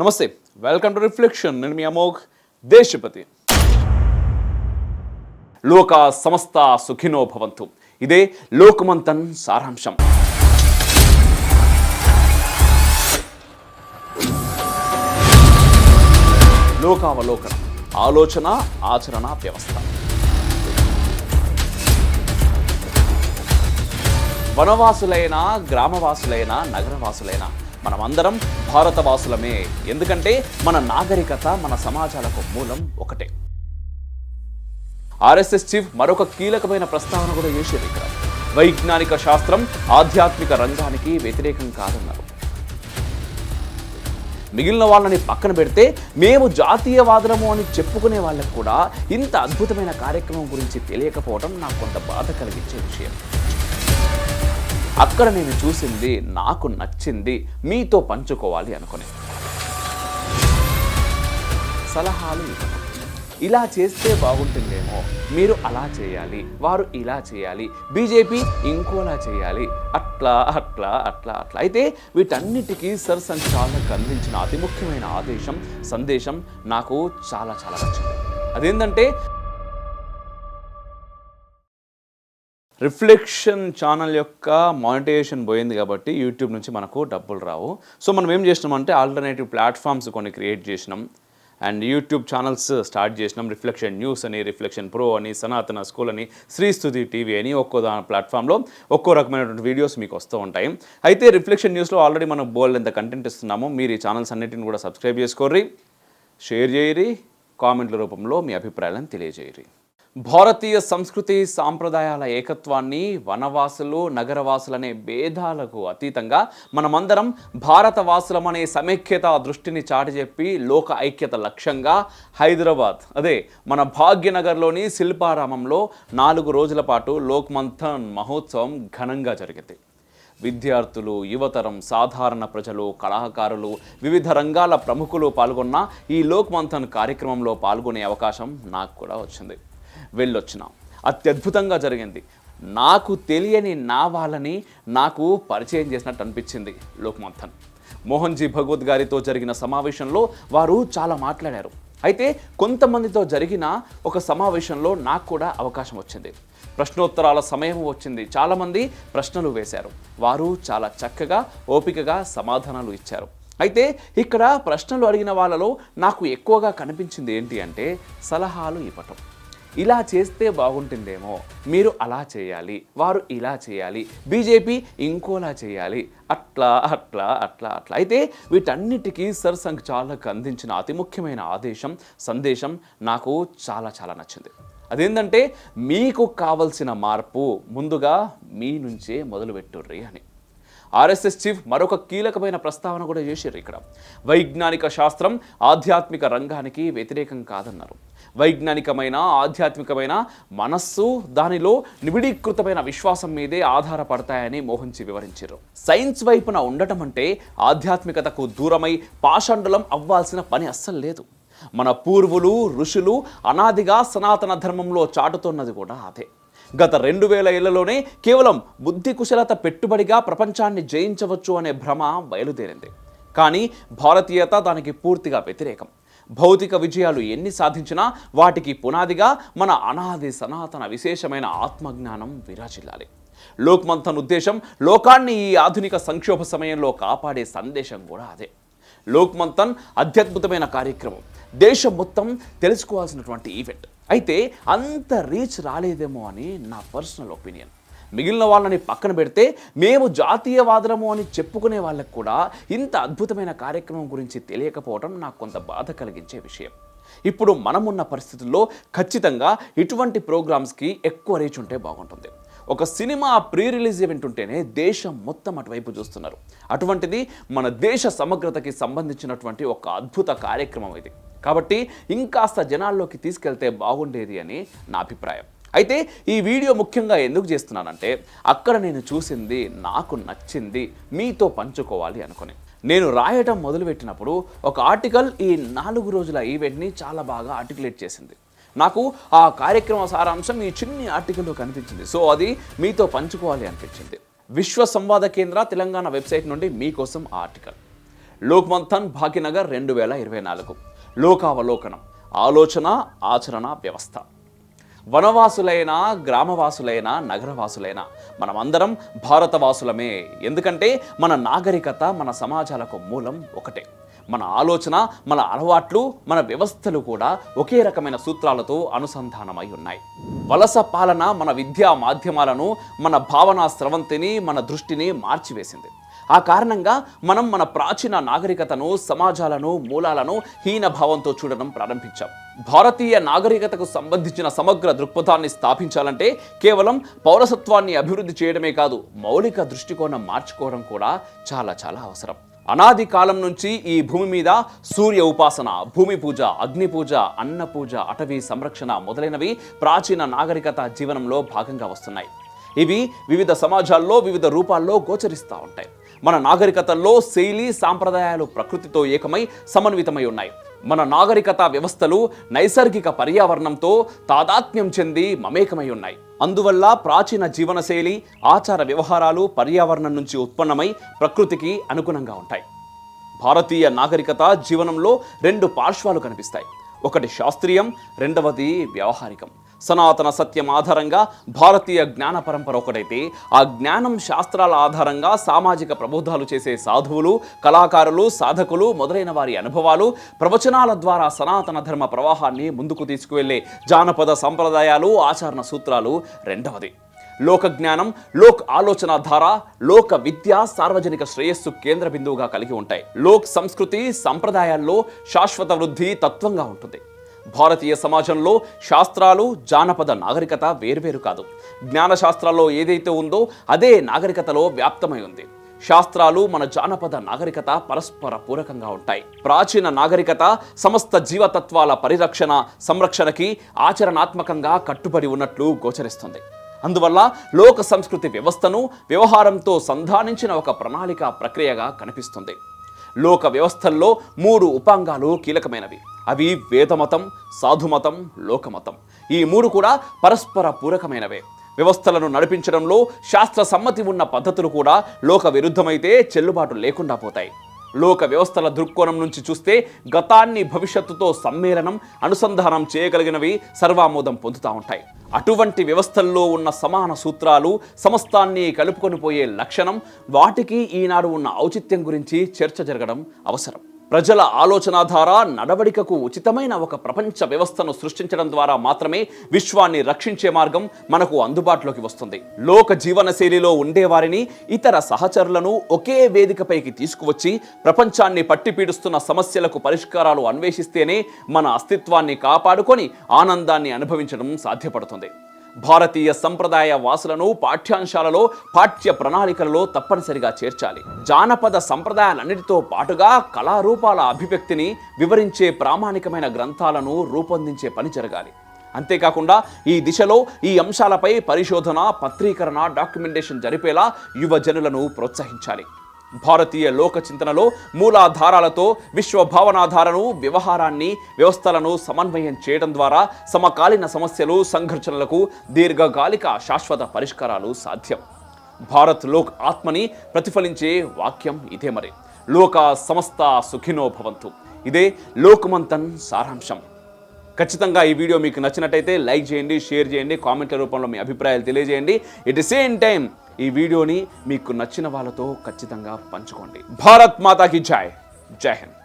నమస్తే welcome to reflection నేను మీ అమోఘ్ దేశపతి. లోక సమస్త సుఖినో భవంతు. ఇదే లోకమంతన్ సారాంశం. లోకావలోకనం ఆలోచన ఆచరణ వ్యవస్థ. వనవాసులైనా గ్రామవాసులైనా నగరవాసులైనా మనమందరం భారతవాసులమే. ఎందుకంటే మన నాగరికత మన సమాజాలకు మూలం ఒకటే. ఆర్ఎస్ఎస్ చీఫ్ మరొక కీలకమైన ప్రస్తావన కూడా చేశారు ఇక్కడ. వైజ్ఞానిక శాస్త్రం ఆధ్యాత్మిక రంగానికి వ్యతిరేకం కాదన్నారు. మిగిలిన వాళ్ళని పక్కన పెడితే మేము జాతీయవాదులము అని చెప్పుకునే వాళ్ళకు కూడా ఇంత అద్భుతమైన కార్యక్రమం గురించి తెలియకపోవడం నాకు కొంత బాధ కలిగించే విషయం. అక్కడ నేను చూసింది నాకు నచ్చింది మీతో పంచుకోవాలి అనుకుని. సలహాలు ఇలా చేస్తే బాగుంటుందేమో మీరు అలా చేయాలి వారు ఇలా చేయాలి బీజేపీ ఇంకోలా చేయాలి అట్లా అట్లా అట్లా అట్లా. అయితే వీటన్నిటికీ సర్ సంచాలకు అందించిన అతి ముఖ్యమైన ఆదేశం సందేశం నాకు చాలా చాలా నచ్చింది. అదేంటంటే రిఫ్లెక్షన్ ఛానల్ యొక్క మానిటైజేషన్ పోయింది కాబట్టి యూట్యూబ్ నుంచి మనకు డబ్బులు రావు. సో మనం ఏం చేసినామంటే ఆల్టర్నేటివ్ ప్లాట్ఫామ్స్ కొన్ని క్రియేట్ చేసినాం. అండ్ యూట్యూబ్ ఛానల్స్ స్టార్ట్ చేసినాం. రిఫ్లెక్షన్ న్యూస్ అని రిఫ్లెక్షన్ ప్రో అని సనాతన స్కూల్ అని శ్రీస్తుతి టీవీ అని ఒక్కో దాని ప్లాట్ఫామ్లో ఒక్కో రకమైనటువంటి వీడియోస్ మీకు వస్తూ ఉంటాయి. అయితే రిఫ్లెక్షన్ న్యూస్లో ఆల్రెడీ మనం బోల్డ్ ఎంత కంటెంట్ ఇస్తున్నాము మీరు ఈ ఛానల్స్ అన్నిటిని కూడా సబ్స్క్రైబ్ చేసుకోర్రి షేర్ చేయరి కామెంట్ల రూపంలో మీ అభిప్రాయాలను తెలియజేయరి భారతీయ సంస్కృతి సాంప్రదాయాల ఏకత్వాన్ని వనవాసులు నగరవాసులనే భేదాలకు అతీతంగా మనమందరం భారతవాసులమనే సమైక్యత దృష్టిని చాటిచెప్పి లోక ఐక్యత లక్ష్యంగా హైదరాబాద్ అదే మన భాగ్యనగర్లోని శిల్పారామంలో నాలుగు రోజుల పాటు లోక్ మంథన్ మహోత్సవం ఘనంగా జరిగింది. విద్యార్థులు యువతరం సాధారణ ప్రజలు కళాకారులు వివిధ రంగాల ప్రముఖులు పాల్గొన్న ఈ లోక్ మంథన్ కార్యక్రమంలో పాల్గొనే అవకాశం నాకు కూడా వచ్చింది. వెళ్ళొచ్చినాం. అత్యద్భుతంగా జరిగింది. నాకు తెలియని నా వాళ్ళని నాకు పరిచయం చేసినట్టు అనిపించింది లోక్మంథన్ మోహన్జీ భగవత్ గారితో జరిగిన సమావేశంలో వారు చాలా మాట్లాడారు. అయితే కొంతమందితో జరిగిన ఒక సమావేశంలో నాకు కూడా అవకాశం వచ్చింది. ప్రశ్నోత్తరాల సమయం వచ్చింది. చాలామంది ప్రశ్నలు వేశారు. వారు చాలా చక్కగా ఓపికగా సమాధానాలు ఇచ్చారు. అయితే ఇక్కడ ప్రశ్నలు అడిగిన వాళ్ళలో నాకు ఎక్కువగా కనిపించింది ఏంటి అంటే సలహాలు ఇవ్వటం. ఇలా చేస్తే బాగుంటుందేమో మీరు అలా చేయాలి వారు ఇలా చేయాలి బీజేపీ ఇంకోలా చేయాలి అట్లా అట్లా అట్లా అట్లా. అయితే వీటన్నిటికీ సర్సంఘ్ చాలక్ అందించిన అతి ముఖ్యమైన ఆదేశం సందేశం నాకు చాలా చాలా నచ్చింది. అదేంటంటే మీకు కావలసిన మార్పు ముందుగా మీ నుంచే మొదలుపెట్టుర్రి అని. ఆర్ఎస్ఎస్ చీఫ్ మరొక కీలకమైన ప్రస్తావన కూడా చేశారు ఇక్కడ. వైజ్ఞానిక శాస్త్రం ఆధ్యాత్మిక రంగానికి వ్యతిరేకం కాదన్నారు. వైజ్ఞానికమైన ఆధ్యాత్మికమైన మనస్సు దానిలో నిబిడీకృతమైన విశ్వాసం మీదే ఆధారపడతాయని మోహన్జీ వివరించారు. సైన్స్ వైపున ఉండటం అంటే ఆధ్యాత్మికతకు దూరమై పాషండులం అవ్వాల్సిన పని అస్సలు లేదు. మన పూర్వులు ఋషులు అనాదిగా సనాతన ధర్మంలో చాటుతున్నది కూడా అదే. గత రెండు వేల ఏళ్ళలోనే కేవలం బుద్ధి కుశలత పెట్టుబడిగా ప్రపంచాన్ని జయించవచ్చు అనే భ్రమ బయలుదేరింది. కానీ భారతీయత దానికి పూర్తిగా వ్యతిరేకం. భౌతిక విజయాలు ఎన్ని సాధించినా వాటికి పునాదిగా మన అనాది సనాతన విశేషమైన ఆత్మజ్ఞానం విరాజిల్లాలి. లోక్మంథన్ ఉద్దేశం లోకాన్ని ఈ ఆధునిక సంక్షోభ సమయంలో కాపాడే సందేశం కూడా అదే. లోక్మంథన్ అత్యద్భుతమైన కార్యక్రమం. దేశం మొత్తం తెలుసుకోవాల్సినటువంటి ఈవెంట్ అయితే అంత రీచ్ రాలేదేమో అని నా పర్సనల్ ఒపీనియన్. మిగిలిన వాళ్ళని పక్కన పెడితే మేము జాతీయవాదులము అని చెప్పుకునే వాళ్ళకు కూడా ఇంత అద్భుతమైన కార్యక్రమం గురించి తెలియకపోవడం నాకు కొంత బాధ కలిగించే విషయం. ఇప్పుడు మనమున్న పరిస్థితుల్లో ఖచ్చితంగా ఇటువంటి ప్రోగ్రామ్స్కి ఎక్కువ రీచ్ ఉంటే బాగుంటుంది. ఒక సినిమా ప్రీ రిలీజ్ ఈవెంట్ ఉంటేనే దేశం మొత్తం అటువైపు చూస్తున్నారు. అటువంటిది మన దేశ సమగ్రతకి సంబంధించినటువంటి ఒక అద్భుత కార్యక్రమం ఇది. కాబట్టి ఇంకాస్త జనాల్లోకి తీసుకెళ్తే బాగుండేది అని నా అభిప్రాయం. అయితే ఈ వీడియో ముఖ్యంగా ఎందుకు చేస్తున్నానంటే అక్కడ నేను చూసింది నాకు నచ్చింది మీతో పంచుకోవాలి అనుకుని. నేను రాయటం మొదలుపెట్టినప్పుడు ఒక ఆర్టికల్ ఈ నాలుగు రోజుల ఈవెంట్ని చాలా బాగా ఆర్టికులేట్ చేసింది. నాకు ఆ కార్యక్రమ సారాంశం ఈ చిన్ని ఆర్టికల్లో కనిపించింది. సో అది మీతో పంచుకోవాలి అనిపించింది. విశ్వ సంవాద కేంద్ర తెలంగాణ వెబ్సైట్ నుండి మీకోసం ఆ ఆర్టికల్. లోక్మంథన్ భాగ్యనగర్ రెండు వేల ఇరవై నాలుగు. లోకావలోకనం ఆలోచన ఆచరణ వ్యవస్థ. వనవాసులైనా గ్రామవాసులైనా నగరవాసులైనా మనమందరం భారతవాసులమే. ఎందుకంటే మన నాగరికత మన సమాజాలకు మూలం ఒకటే. మన ఆలోచన మన అలవాట్లు మన వ్యవస్థలు కూడా ఒకే రకమైన సూత్రాలతో అనుసంధానమై ఉన్నాయి. వలస పాలన మన విద్యా మాధ్యమాలను మన భావనా స్రవంతిని మన దృష్టిని మార్చివేసింది. ఆ కారణంగా మనం మన ప్రాచీన నాగరికతను సమాజాలను మూలాలను హీనభావంతో చూడడం ప్రారంభించాం. భారతీయ నాగరికతకు సంబంధించిన సమగ్ర దృక్పథాన్ని స్థాపించాలంటే కేవలం పౌరసత్వాన్ని అభివృద్ధి చేయడమే కాదు మౌలిక దృష్టికోణం మార్చుకోవడం కూడా చాలా చాలా అవసరం. అనాది కాలం నుంచి ఈ భూమి మీద సూర్య ఉపాసన భూమి పూజ అగ్ని పూజ అన్న పూజ అటవీ సంరక్షణ మొదలైనవి ప్రాచీన నాగరికత జీవనంలో భాగంగా వస్తున్నాయి. ఇవి వివిధ సమాజాల్లో వివిధ రూపాల్లో గోచరిస్తూ ఉంటాయి. మన నాగరికతల్లో శైలి సాంప్రదాయాలు ప్రకృతితో ఏకమై సమన్వితమై ఉన్నాయి. మన నాగరికత వ్యవస్థలు నైసర్గిక పర్యావరణంతో తాదాత్మ్యం చెంది మమేకమై ఉన్నాయి. అందువల్ల ప్రాచీన జీవనశైలి ఆచార వ్యవహారాలు పర్యావరణం నుంచి ఉత్పన్నమై ప్రకృతికి అనుగుణంగా ఉంటాయి. భారతీయ నాగరికత జీవనంలో రెండు పార్శ్వాలు కనిపిస్తాయి. ఒకటి శాస్త్రీయం రెండవది వ్యవహారికం. సనాతన సత్యం ఆధారంగా భారతీయ జ్ఞాన పరంపర ఒకటైతే ఆ జ్ఞానం శాస్త్రాల ఆధారంగా సామాజిక ప్రబోధాలు చేసే సాధువులు కళాకారులు సాధకులు మొదలైన వారి అనుభవాలు ప్రవచనాల ద్వారా సనాతన ధర్మ ప్రవాహాన్ని ముందుకు తీసుకువెళ్ళే జానపద సంప్రదాయాలు ఆచరణ సూత్రాలు రెండవది. లోక జ్ఞానం లోక్ ఆలోచన ధార లోక విద్య సార్వజనిక శ్రేయస్సు కేంద్ర బిందువుగా కలిగి ఉంటాయి. లోక్ సంస్కృతి సంప్రదాయాల్లో శాశ్వత వృద్ధి తత్వంగా ఉంటుంది. భారతీయ సమాజంలో శాస్త్రాలు జానపద నాగరికత వేర్వేరు కాదు. జ్ఞాన శాస్త్రాల్లో ఏదైతే ఉందో అదే నాగరికతలో వ్యాప్తమై ఉంది. శాస్త్రాలు మన జానపద నాగరికత పరస్పర పూరకంగా ఉంటాయి. ప్రాచీన నాగరికత సమస్త జీవతత్వాల పరిరక్షణ సంరక్షణకి ఆచరణాత్మకంగా కట్టుబడి ఉన్నట్లు గోచరిస్తుంది. అందువల్ల లోక సంస్కృతి వ్యవస్థను వ్యవహారంతో సంధానించిన ఒక ప్రణాళిక ప్రక్రియగా కనిపిస్తుంది. లోక వ్యవస్థల్లో మూడు ఉపాంగాలు కీలకమైనవి. అవి వేదమతం సాధుమతం లోకమతం. ఈ మూడు కూడా పరస్పర పూరకమైనవే. వ్యవస్థలను నడిపించడంలో శాస్త్ర సమ్మతి ఉన్న పద్ధతులు కూడా లోక విరుద్ధమైతే చెల్లుబాటు లేకుండా పోతాయి. లోక వ్యవస్థల దృక్కోణం నుంచి చూస్తే గతాన్ని భవిష్యత్తుతో సమ్మేళనం అనుసంధానం చేయగలిగినవి సర్వామోదం పొందుతూ ఉంటాయి. అటువంటి వ్యవస్థల్లో ఉన్న సమాన సూత్రాలు సమస్తాన్ని కలుపుకొని పోయే లక్షణం వాటికి ఈనాడు ఉన్న ఔచిత్యం గురించి చర్చ జరగడం అవసరం. ప్రజల ఆలోచనాధార నడవడికకు ఉచితమైన ఒక ప్రపంచ వ్యవస్థను సృష్టించడం ద్వారా మాత్రమే విశ్వాన్ని రక్షించే మార్గం మనకు అందుబాటులోకి వస్తుంది. లోక జీవనశైలిలో ఉండేవారిని ఇతర సహచరులను ఒకే వేదికపైకి తీసుకువచ్చి ప్రపంచాన్ని పట్టిపీడుస్తున్న సమస్యలకు పరిష్కారాలు అన్వేషిస్తేనే మన అస్తిత్వాన్ని కాపాడుకొని ఆనందాన్ని అనుభవించడం సాధ్యపడుతుంది. భారతీయ సంప్రదాయ వాసులను పాఠ్యాంశాలలో పాఠ్య ప్రణాళికలలో తప్పనిసరిగా చేర్చాలి. జానపద సంప్రదాయాలన్నిటితో పాటుగా కళారూపాల అభివ్యక్తిని వివరించే ప్రామాణికమైన గ్రంథాలను రూపొందించే పని జరగాలి. అంతేకాకుండా ఈ దిశలో ఈ అంశాలపై పరిశోధన పత్రీకరణ డాక్యుమెంటేషన్ జరిపేలా యువజనులను ప్రోత్సహించాలి. భారతీయ లోక చింతనలో మూలాధారాలతో విశ్వ భావనాధారను వ్యవహారాన్ని వ్యవస్థలను సమన్వయం చేయడం ద్వారా సమకాలీన సమస్యలు సంఘర్షణలకు దీర్ఘకాలిక శాశ్వత పరిష్కారాలు సాధ్యం. భారత్ లోక్ ఆత్మని ప్రతిఫలించే వాక్యం ఇదే మరి. లోక సమస్త సుఖినో భవంతు. ఇదే లోకమంతన్ సారాంశం. ఖచ్చితంగా ఈ వీడియో మీకు నచ్చినట్టయితే లైక్ చేయండి షేర్ చేయండి కామెంట్ల రూపంలో మీ అభిప్రాయాలు తెలియజేయండి. ఎట్ ది సేమ్ టైం ఈ వీడియోని మీకు నచ్చిన వాళ్ళతో ఖచ్చితంగా పంచుకోండి. భారత్ మాతాకి జాయ్ జై హింద్.